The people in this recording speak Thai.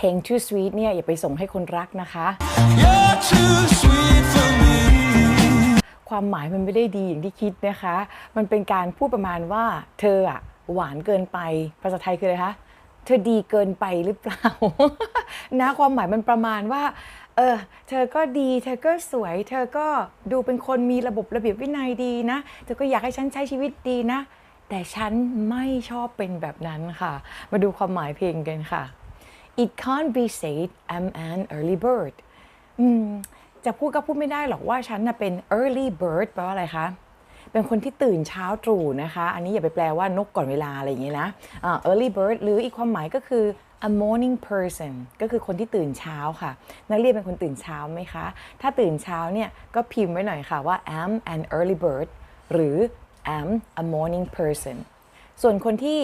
เพลง too sweet เนี่ยอย่าไปส่งให้คนรักนะคะ You're too sweet for me. ความหมายมันไม่ได้ดีอย่างที่คิดนะคะ มันเป็นการพูดประมาณว่าเธออะหวานเกินไป ภาษาไทยคืออะไรคะเธอดีเกินไปหรือเปล่า นะความหมายมันประมาณว่า เออ เธอก็ดี เธอก็สวย เธอก็ดูเป็นคนมีระบบระเบียบวินัยดีนะ เธอก็อยากให้ฉันใช้ชีวิตดีนะ แต่ฉันไม่ชอบเป็นแบบนั้นค่ะ มาดูความหมายเพลงกันค่ะ It can't be said I'm an early bird จะพูดก็พูดไม่ได้หรอกว่าฉันน่ะเป็น early bird แปลว่าอะไรคะ เป็นคนที่ตื่นเช้าตรู่นะคะ อันนี้อย่าไปแปลว่านกก่อนเวลาอะไรอย่างเงี้ยนะอ่า early bird หรืออีกความหมายก็คือ a morning person ก็คือคนที่ตื่นเช้าค่ะ นักเรียนเป็นคนตื่นเช้าไหมคะ ถ้าตื่นเช้าเนี่ยก็พิมพ์ไว้หน่อยค่ะว่า am an early bird หรือ am a morning person ส่วนคนที่